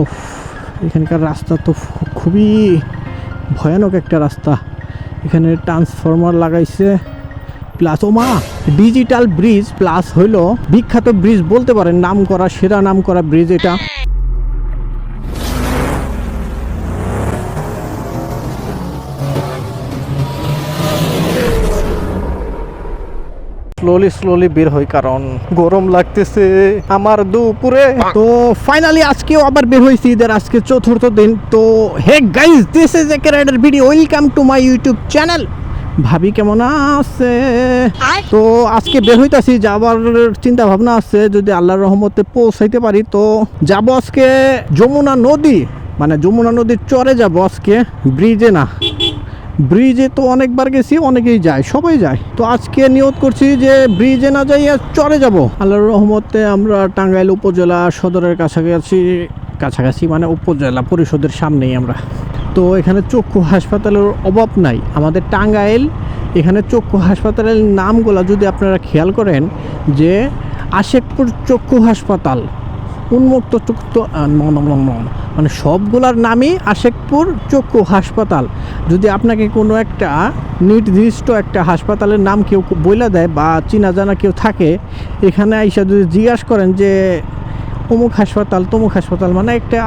ওফ এখানকার রাস্তা তো খুবই ভয়ানক একটা রাস্তা। এখানে ট্রান্সফরমার লাগাইছে প্লাস ও মা ডিজিটাল ব্রিজ প্লাস হইল বিখ্যাত ব্রিজ বলতে পারেন নাম করা সেরা নাম করা ব্রিজ এটা। স্লোলি স্লোলি বের হই কারণ গরম লাগতেছে আমার দুপুরে। তো ফাইনালি আজকেও আবার বের হয়েছি ঈদের আজকে চতুর্থ দিন। তো hey guys this is a ক্যারেডার video welcome to my YouTube channel ভাবি কেমন আছে? তো আজকে বের হইতাছি যাবার চিন্তা ভাবনা আছে যদি আল্লাহর রহমতে পৌঁছাইতে পারি। তো যাব আজকে যমুনা নদী মানে যমুনা নদীর চরে যাব আজকে ব্রিজে না। ব্রিজে তো অনেকবার গেছি, অনেকেই যায়, সবাই যায়। তো আজকে নিয়ত করছি যে ব্রিজে না যাই চরে যাব। আল্লাহর রহমতে আমরা টাঙ্গাইল উপজেলা সদরের কাছাকাছি কাছাকাছি মানে উপজেলা পরিষদের সামনেই আমরা। তো এখানে চক্ষু হাসপাতালের অভাব নাই। আমাদের টাঙ্গাইল, এখানে চক্ষু হাসপাতালের নামগুলো যদি আপনারা খেয়াল করেন যে আশেকপুর চক্ষু হাসপাতাল উন্মুক্ত ন- মানে সবগুলার নামই আশেকপুর চক্ষু হাসপাতাল। যদি আপনাকে কোনো একটা নির্দিষ্ট একটা হাসপাতালের নাম কেউ বইলা দেয় বা চিনা জানা কেউ থাকে, এখানে আইসা যদি জিজ্ঞাসা করেন যে, অমুক হাসপাতাল, তমুক হাসপাতাল মানে একটা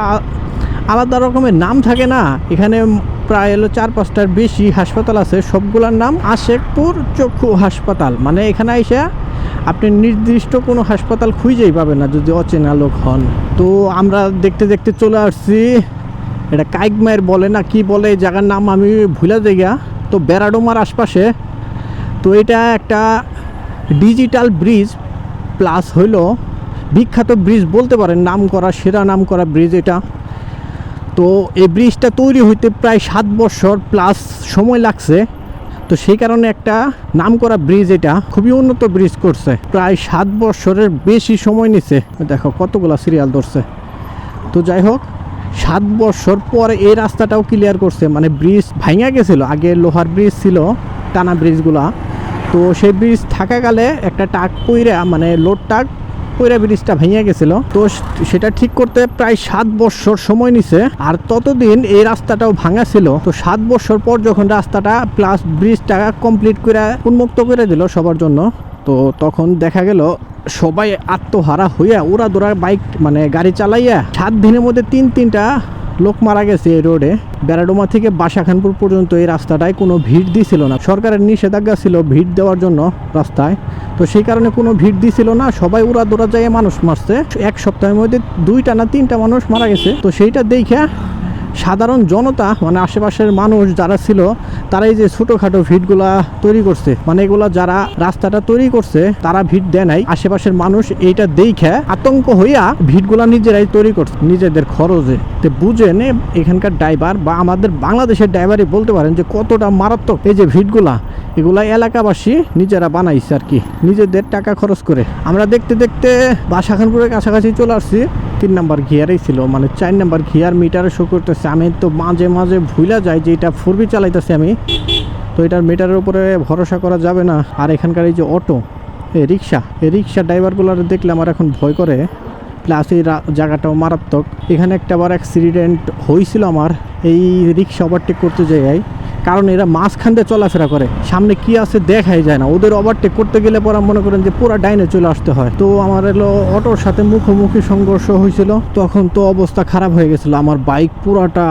আলাদা রকমের নাম থাকে না। এখানে প্রায় হলো চার পাঁচটার বেশি হাসপাতাল আছে। সবগুলোর নাম আশেকপুর চক্ষু হাসপাতাল। মানে এখানে আইসা আপনি নির্দিষ্ট কোনো হাসপাতাল খুঁজেই পাবেন না যদি অচেনা লোক হন। তো আমরা দেখতে দেখতে চলে আসছি। এটা কাইকমায়ের বলে না, কি বলে, এই জায়গার নাম আমি ভুলে যাই গা তো বেড়াডোমার আশপাশে। তো এটা একটা ডিজিটাল ব্রিজ প্লাস হইল বিখ্যাত ব্রিজ বলতে পারেন নাম করা সেরা নাম করা ব্রিজ এটা। তো এই ব্রিজটা তৈরি হইতে প্রায় সাত বছর প্লাস সময় লাগছে। তো সেই কারণে একটা নাম করা ব্রিজ এটা খুবই উন্নত ব্রিজ করছে। প্রায় সাত বছরের বেশি সময় নিছে। দেখো কতগুলা সিরিয়াল ধরছে। তো যাই হোক, সাত বছর পরে এই রাস্তাটাও ক্লিয়ার করছে। মানে ব্রিজ ভাঙা গেছিল। আগে লোহার ব্রিজ ছিল, টানা ব্রিজগুলা। তো সেই ব্রিজ থাকাকালে একটা টাক পইরা মানে লোড টাক পইরা ব্রিজটা ভেঙে গেছিল। তো সেটা ঠিক করতে প্রায় সাত বছর সময় নিছে। আর ততদিন এই রাস্তাটাও ভাঙা ছিল। তো সাত বছর পর যখন রাস্তাটা প্লাস ব্রিজটা কমপ্লিট করে উন্মুক্ত করে দিল সবার জন্য, তো তখন দেখা গেল সবাই আত্মহারা হইয়া ওরা দোরা বাইক মানে গাড়ি চালাইয়া সাত দিনের মধ্যে তিন তিনটা লোক মারা গেছে এই রোডে। বেড়াডোমা থেকে বাসাখানপুর পর্যন্ত এই রাস্তাটায় কোনো ভিড় দিছিল না। সরকারের নিষেধাজ্ঞা ছিল ভিড় দেওয়ার জন্য রাস্তায়। তো সেই কারণে কোনো ভিড় দিছিল না। সবাই উড়া দৌড়া যায় মানুষ মারছে। এক সপ্তাহের মধ্যে দুইটা না তিনটা মানুষ মারা গেছে। তো সেইটা দেখে সাধারণ জনতা মানে আশেপাশের মানুষ যারা ছিল তারা এই যে ছোটোখাটো ভিড়গুলা তৈরি করছে। মানে এগুলা যারা রাস্তাটা তৈরি করছে, তারা ভিড় দেয় নাই। আশেপাশের মানুষ এইটা দেখে আতঙ্ক হইয়া ভিড়গুলা নিজেরাই তৈরি করছে, নিজেদের খরচে। তো বুঝেন, এখানকার ড্রাইভার বা আমাদের বাংলাদেশের ড্রাইভারই বলতে পারেন যে কতটা মারাত্মক এই যে ভিড়গুলা। এগুলা এলাকাবাসী নিজেরা বানাইছে আর কি, নিজেদের টাকা খরচ করে। আমরা দেখতে দেখতে বাসাখানপুরের কাছাকাছি চলে আসছি। তিন নাম্বার গিয়ারেই ছিল মানে চার নাম্বার গিয়ার মিটারে শো করতেছে। আমি তো মাঝে মাঝে ভুলা যাই যে এটা ফোর বি চালাইতেছি আমি। তো এটার মিটারের উপরে ভরসা করা যাবে না। আর এখানকার এই যে অটো, এ রিক্সা এই রিক্সা ড্রাইভারগুলোর দেখলে আমার এখন ভয় করে। প্লাস এই জায়গাটাও মারাত্মক। এখানে একটা আবার অ্যাক্সিডেন্ট হয়েছিল আমার। এই রিক্সা ওভারটেক করতে যাই কারণ এরা মাঝখান দিয়ে চলাফেরা করে। সামনে কি আছে দেখাই যায় না। ওদের ওভারটেক করতে গেলে পরে মনে করেন যে পুরো ডাইনে চলে আসতে হয়। তো আমার এলো অটোর সাথে মুখোমুখি সংঘর্ষ হয়েছিল। তখন তো অবস্থা খারাপ হয়ে গেছিল। আমার বাইক পুরাটা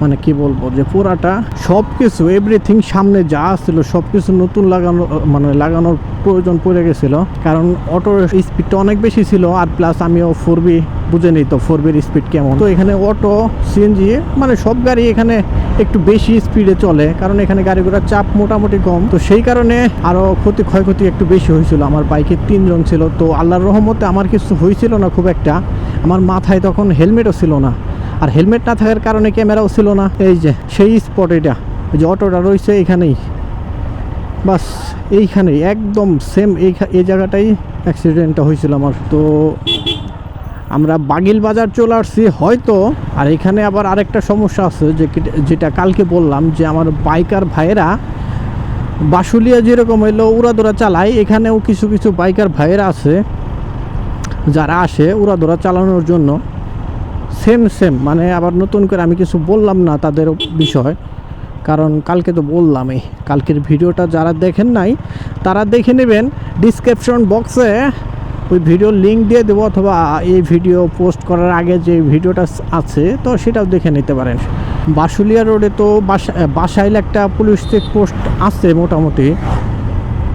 মানে কি বলব যে পুরাটা সব কিছু এভরিথিং সামনে যা ছিল সব কিছু নতুন লাগানো মানে লাগানোর প্রয়োজন পড়ে গেছিল। কারণ অটোর স্পিডটা অনেক বেশি ছিল। আর প্লাস আমিও ফোর বি বুঝে নিই তো ফোর বির স্পিড কেমন। তো এখানে অটো সিএনজি মানে সব গাড়ি এখানে একটু বেশি স্পিডে চলে, কারণ এখানে গাড়িগুলোর চাপ মোটামুটি কম। তো সেই কারণে আরও ক্ষতি ক্ষয়ক্ষতি একটু বেশি হয়েছিল। আমার বাইকে তিনজন ছিল। তো আল্লাহর রহমতে আমার কিছু হয়েছিল না খুব একটা। আমার মাথায় তখন হেলমেটও ছিল না। আর হেলমেট না থাকার কারণে ক্যামেরাও ছিল না। এই যে, সেই স্পট এটা। যে অটোটা রয়েছে এখানেই। বাস, এইখানেই, একদম সেম এই জায়গাটাই অ্যাক্সিডেন্টটা হয়েছিল আমার। তো আমরা বাগিল বাজার চলে আসছি হয়তো, আর এখানে আবার আরেকটা সমস্যা আছে যে যেটা কালকে বললাম যে আমার বাইকার ভাইয়েরা বাসুলিয়া যেরকম এলো উড়াদোড়া চালায়, এখানেও কিছু কিছু বাইকার ভাইয়েরা আছে, যারা আসে উড়াদোড়া চালানোর জন্য। সেম সেম মানে আবার নতুন করে আমি কিছু বললাম না তাদের বিষয়, কারণ কালকে তো বললামই, কালকের ভিডিওটা যারা দেখেন নাই, তারা দেখে নেবেন ডিসক্রিপশন বক্সে ওই ভিডিও লিঙ্ক দিয়ে দেবো অথবা এই ভিডিও পোস্ট করার আগে যে ভিডিওটা আছে, তো সেটাও দেখে নিতে পারেন। বাসুলিয়া রোডে তো বাসা বাসাইল একটা পুলিশ চেক পোস্ট আছে মোটামুটি।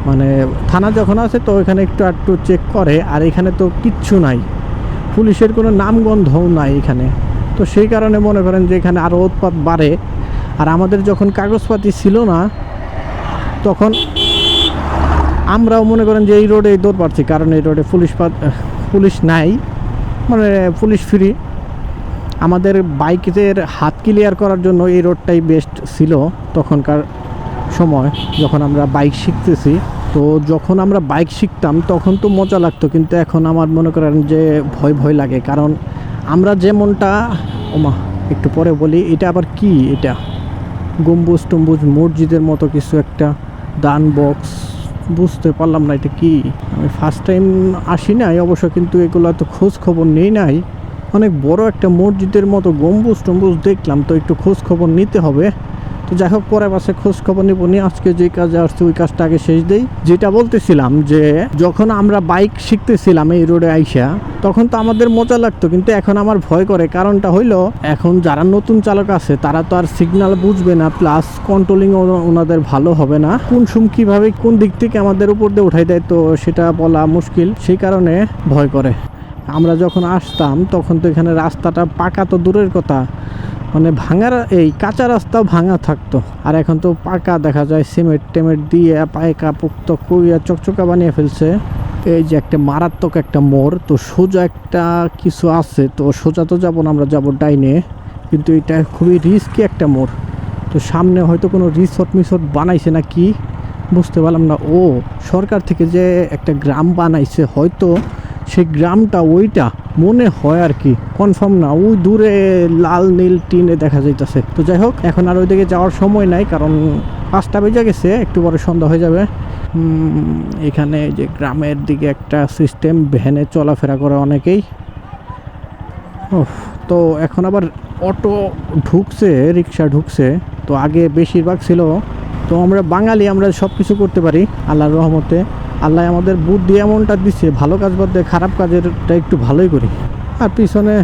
মানে থানা যখন আছে, তো এখানে একটু একটু চেক করে, আর এখানে তো কিচ্ছু নাই। পুলিশের কোনো নামগন্ধও নাই এখানে। তো সেই কারণে মনে করেন যে এখানে আরও উৎপাত বাড়ে। আর আমাদের যখন কাগজপাতি ছিল না, তখন আমরাও মনে করেন যে এই রোডে দৌড় পাচ্ছি কারণ এই রোডে পুলিশ পুলিশ নাই মানে পুলিশ ফ্রি আমাদের বাইকের হাত ক্লিয়ার করার জন্য এই রোডটাই বেস্ট ছিল তখনকার সময়, যখন আমরা বাইক শিখতেছি। তো যখন আমরা বাইক শিখতাম, তখন তো মজা লাগতো, কিন্তু এখন আমার মনে করেন যে ভয় ভয় লাগে। কারণ আমরা যেমনটা, ওমা, একটু পরে বলি, এটা আবার কি এটা? গম্বুজ টম্বুজ, মসজিদের মতো কিছু একটা, দান বক্স বুঝতে পারলাম না এটা কি। আমি ফার্স্ট টাইম আসি নাই, অবশ্য কিন্তু এগুলো তো খোঁজ খবর নেই নাই। অনেক বড় একটা মসজিদের মতো গম্বুজ টম্বুজ দেখলাম, তো একটু খোঁজ খবর নিতে হবে। যাই হোক পরে পাশে খোঁজ খবর নিব নি আজকে যে কাজে আসছে, ওই কাজটা আগে শেষ দেই। যেটা বলতেছিলাম যে, যখন আমরা বাইক শিখতেছিলাম এই রোডে আইসা, তখন তো আমাদের মজা লাগতো, কিন্তু এখন আমার ভয় করে। কারণটা হইল, এখন যারা নতুন চালক আছে, তারা তো আর সিগন্যাল বুঝবে না, প্লাস কন্ট্রোলিং ওনাদের ভালো হবে না। কোন সুম কীভাবে কোন দিক থেকে আমাদের উপর দিয়ে উঠাই দেয়, তো সেটা বলা মুশকিল। সেই কারণে ভয় করে। আমরা যখন আসতাম, তখন তো এখানে রাস্তাটা পাকা তো দূরের কথা মানে ভাঙার, এই কাঁচা রাস্তাও ভাঙা থাকতো। আর এখন তো পাকা দেখা যায়, সিমেন্ট টেমেন্ট দিয়ে পায়কা, পুক্ত কুইয়া চকচকা বানিয়ে ফেলছে। এই যে একটা মারাত্মক একটা মোড়, তো সোজা একটা কিছু আছে, তো সোজা তো যাব না, আমরা যাব ডাইনে। কিন্তু এটা খুবই রিস্কি একটা মোড়। তো সামনে হয়তো কোনো রিসোর্ট মিসোর্ট বানাইছে না কি? বুঝতে পারলাম না। ও, সরকার থেকে যে একটা গ্রাম বানাইছে, হয়তো সেই গ্রামটা, ওইটা মনে হয় আর কি কনফার্ম না। ওই দূরে লাল, নীল, টিনে দেখা যাইতেছে। তো যাই হোক, এখন আর ওইদিকে যাওয়ার সময় নাই, কারণ পাঁচটা বেজে গেছে, একটু পরে সন্ধ্যা হয়ে যাবে। এখানে যে গ্রামের দিকে একটা সিস্টেম ভ্যানে চলাফেরা করে অনেকেই। তো এখন আবার অটো ঢুকছে রিক্সা ঢুকছে। তো আগে বেশিরভাগ ছিল, তো আমরা বাঙালি, আমরা সব কিছু করতে পারি, আল্লাহর রহমতে। আল্লাহ আমাদের বুদ্ধি এমনটা দিচ্ছে ভালো কাজ বাদ দিয়ে খারাপ কাজেরটা একটু ভালোই করি। আর পিছনে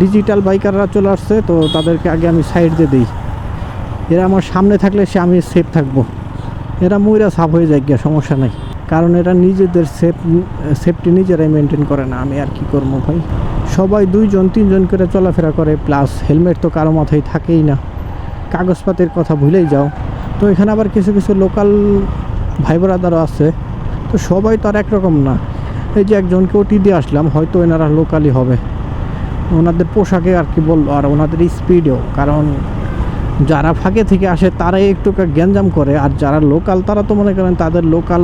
ডিজিটাল বাইকাররা চলে আসছে, তো তাদেরকে আগে আমি সাইড দিয়ে দিই। এরা আমার সামনে থাকলে সে আমি সেফ থাকব। এরা ময়রা সাফ হয়ে যায় গিয়া, সমস্যা নাই। কারণ এরা নিজেদের সেফ সেফটি নিজেরাই মেনটেন করে না, আমি আর কি করব ভাই? সবাই দুইজন, তিনজন করে চলাফেরা করে প্লাস হেলমেট তো কারও মাথায় থাকেই না। কাগজপাতির কথা ভুলেই যাও। তো এখানে আবার কিছু কিছু লোকাল ভাই বোরাদারও আছে। তো সবাই তো আর একরকম না। এই যে একজনকে ওটি দিয়ে আসলাম, হয়তো এনারা লোকালি হবে। ওনাদের পোশাকে আর কি বলব, আর ওনাদের স্পিডেও কারণ যারা ফাঁকে থেকে আসে, তারাই একটু গ্যাঞ্জাম করে, আর যারা লোকাল তারা তো মনে করেন তাদের লোকাল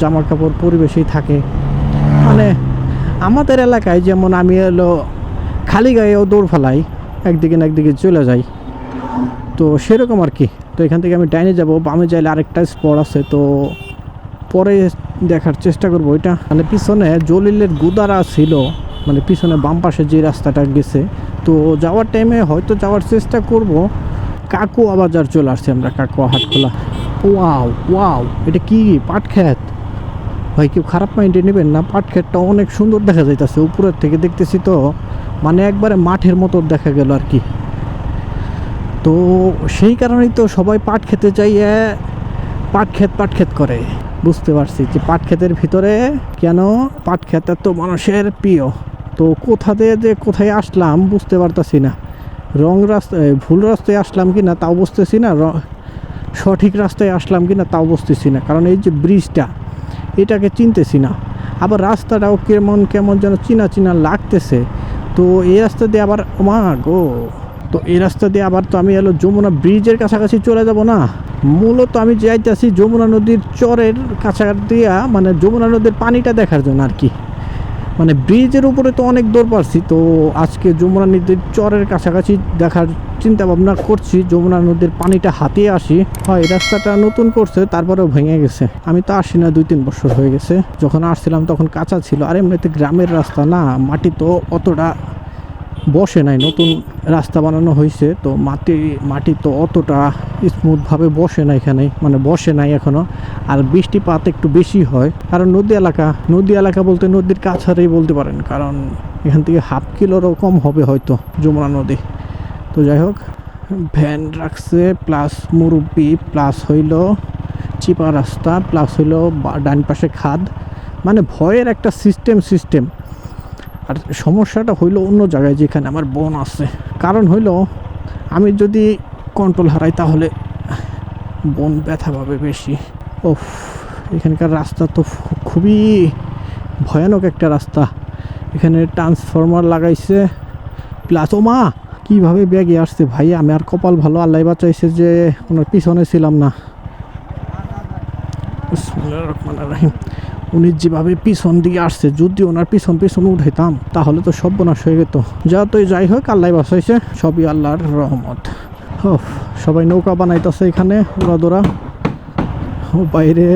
জামা কাপড় পরিবেশেই থাকে। মানে আমাদের এলাকায় যেমন আমি এলো খালি গায়েও দৌড় ফেলাই, একদিকে না একদিকে চলে যাই। তো সেরকম আর কি। তো এখান থেকে আমি ডাইনে যাব, বামে যাইলে আরেকটা স্পট আছে, তো পরে দেখার চেষ্টা করব ওইটা। মানে পিছনে জলিলের গুদারা ছিল মানে পিছনে বাম পাশে যে রাস্তাটা গেছে। তো যাওয়ার টাইমে হয়তো যাওয়ার চেষ্টা করব। কাকুয়া বাজার চলে আসছে আমরা, কাকুয়া হাটখোলা ওয়াও ওয়াও, এটা কি? পাট খেত ভাই, কেউ খারাপ মাইন্ডে নেবেন না, পাট ক্ষেতটা অনেক সুন্দর দেখা যাইতেছে, উপরের থেকে দেখতেছি তো। মানে একবারে মাঠের মতো দেখা গেল আর কি। তো সেই কারণেই তো সবাই পাট খেতে চাইয়ে পাট ক্ষেত পাট ক্ষেত করে। বুঝতে পারছি যে পাট ক্ষেতের ভিতরে কেন পাট ক্ষেত তো মানুষের প্রিয়। তো কোথা দিয়ে যে কোথায় আসলাম বুঝতে পারতাছি না। রং রাস্তায় ভুল রাস্তায় আসলাম কি না তাও বুঝতেছি না। সঠিক রাস্তায় আসলাম কি না তাও বুঝতেছি না। কারণ এই যে ব্রিজটা, এটাকে চিনতেছি না। আবার রাস্তাটাও কেমন কেমন যেন চিনা চিনা লাগতেছে। তো এই রাস্তা দিয়ে আবার মা গো, তো এই রাস্তা দিয়ে আবার তো আমি এলো যমুনা ব্রিজের কাছাকাছি চলে যাব না? মূলত আমি যাইতেছি যমুনা নদীর চরের কাছাকাছি দিয়া মানে যমুনা নদীর পানিটা দেখার জন্য আর কি। মানে ব্রিজের উপরে তো অনেক দৌড় পারছি, তো আজকে যমুনা নদীর চরের কাছাকাছি দেখার চিন্তা ভাবনা করছি, যমুনা নদীর পানিটা হাতিয়ে আসি। হয়, রাস্তাটা নতুন করছে, তারপরেও ভেঙে গেছে। আমি তো আসি না, দুই তিন বছর হয়ে গেছে। যখন আসছিলাম তখন কাঁচা ছিল, আর এমনিতে গ্রামের রাস্তা না, মাটি তো অতটা বসে নাই, নতুন রাস্তা বানানো হয়েছে তো মাটি মাটি তো অতটা স্মুথভাবে বসে না এখানে মানে বসে নাই এখনও। আর বৃষ্টিপাত একটু বেশি হয়, কারণ নদী এলাকা নদী এলাকা বলতে নদীর কাছারেই বলতে পারেন, কারণ এখান থেকে হাফ কিলোরও কম হবে হয়তো যমুনা নদী। তো যাই হোক, ভ্যান রাখছে, প্লাস মুরব্বি, প্লাস হইল চিপা রাস্তা, প্লাস হইল ডান পাশে খাদ। মানে ভয়ের একটা সিস্টেম সিস্টেম। আর সমস্যাটা হইল অন্য জায়গায় যেখানে আমার বোন আছে। কারণ হইল, আমি যদি কন্ট্রোল হারাই তাহলে বোন ব্যথা পাবে বেশি। ও এখানকার রাস্তা তো খুবই ভয়ানক একটা রাস্তা। এখানে ট্রান্সফরমার লাগাইছে প্লাস ও মা, কীভাবে ব্যাগে আসছে ভাই? আমি আর কপাল ভালো, আল্লাহ বাঁচাইছে যে, ওনার পিছনে ছিলাম না। বিসমিল্লাহির রহমানির রহিম। উনি যেভাবে পিছন দিকে আসছে, যদি ওনার পিছন পিছন উঠাইতাম, তাহলে তো সব সর্বনাশ হয়ে যেত। যা তো যাই হোক, আল্লাহ বাঁচাইছে সবই আল্লাহর রহমত। সবাই নৌকা বানাইতেছে এখানে, ওরা ও বাইরে,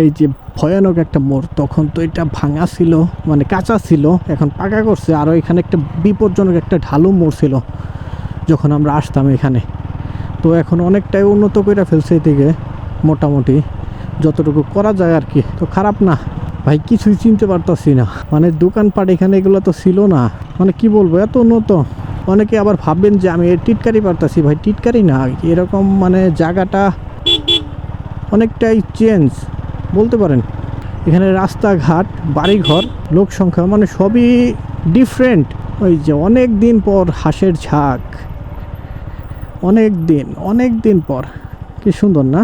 এই যে ভয়ানক একটা মোড়, তখন তো এটা ভাঙা ছিল মানে কাঁচা ছিল, এখন পাকা করছে আরও এখানে একটা বিপজ্জনক একটা ঢালু মোড় ছিল, যখন আমরা আসতাম এখানে। তো এখন অনেকটাই উন্নত করে ফেলছে এদিকে, মোটামুটি। যতটুকু করা যায় আর কি, তো খারাপ না। ভাই, কিছুই চিনতে পারতাছি না। মানে দোকানপাট এখানে এগুলো তো ছিল না। মানে কি বলব, এত উন্নত অনেকে আবার ভাববেন যে আমি টিটকারি পারতাছি। ভাই, টিটকারি না। এরকম মানে জায়গাটা অনেকটাই চেঞ্জ। বলতে পারেন, এখানে রাস্তাঘাট, বাড়িঘর, লোক সংখ্যা মানে সবই ডিফারেন্ট ওই যে অনেক দিন পর হাঁসের ঝাঁক। অনেক দিন অনেক দিন পর। কি সুন্দর না?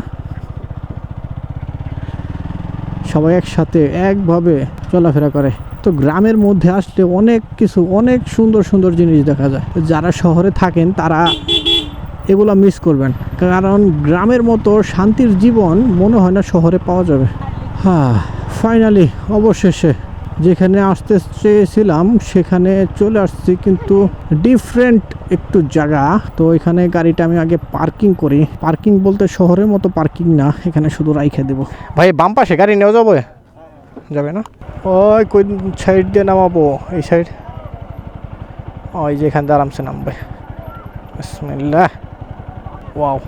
সবাই একসাথে একভাবে চলাফেরা করে। তো গ্রামের মধ্যে আসলে অনেক কিছু, অনেক সুন্দর সুন্দর জিনিস দেখা যায়। যারা শহরে থাকেন, তারা এগুলো মিস করবেন। কারণ গ্রামের মতো শান্তির জীবন মনে হয় না শহরে পাওয়া যাবে। হ্যাঁ ফাইনালি অবশেষে যেখানে আসতে চেয়েছিলাম সেখানে চলে আসছি কিন্তু ডিফারেন্ট একটু জায়গা। তো এখানে গাড়িটা আমি আগে পার্কিং করি। পার্কিং বলতে শহরের মতো পার্কিং না এখানে শুধু রাইখে দেবো। ভাই বাম পাশে গাড়ি নেওয়া যাবে? যাবে না? ওই কোন সাইড দিয়ে নামাবো এই সাইড ওই যে এখান দিয়ে আরামসে নামবে। বিসমিল্লাহ। ওয়াও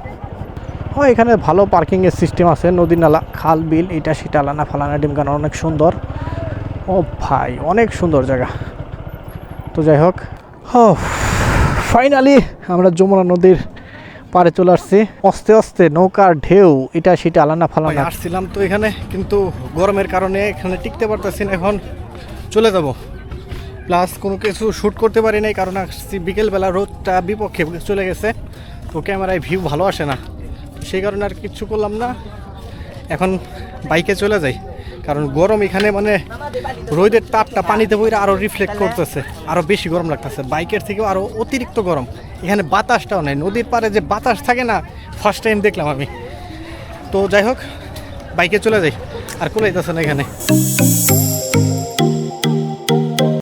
ও এখানে ভালো পার্কিংয়ের সিস্টেম আছে। নদী নালা খাল বিল এটা সেটা লানা ফালানা ডিমকানা অনেক সুন্দর। ও ভাই, অনেক সুন্দর জায়গা। তো যাই হোক ফাইনালি আমরা যমুনা নদীর পাড়ে চলে আসছি। আস্তে আস্তে নৌকার ঢেউ, এটা সেটা আলানা ফালানা। আসছিলাম তো এখানে, কিন্তু গরমের কারণে এখানে টিকতে পারতেছি না, এখন চলে যাব। প্লাস কোনো কিছু শ্যুট করতে পারি নাই, কারণ আসছি বিকেলবেলা, রোদটা বিপক্ষে চলে গেছে। তো ক্যামেরায় ভিউ ভালো আসে না। সেই কারণে আর কিচ্ছু করলাম না। এখন বাইকে চলে যাই। কারণ গরম এখানে মানে রোদের তাপটা পানিতে বইরে আরও রিফ্লেক্ট করতেছে আরও বেশি গরম লাগতেছে। বাইকের থেকেও আরও অতিরিক্ত গরম। এখানে বাতাসটাও নেই, নদীর পাড়ে যে বাতাস থাকে না ফার্স্ট টাইম দেখলাম আমি। তো যাই হোক, বাইকে চলে যাই, আর কোলাইতেছে না এখানে।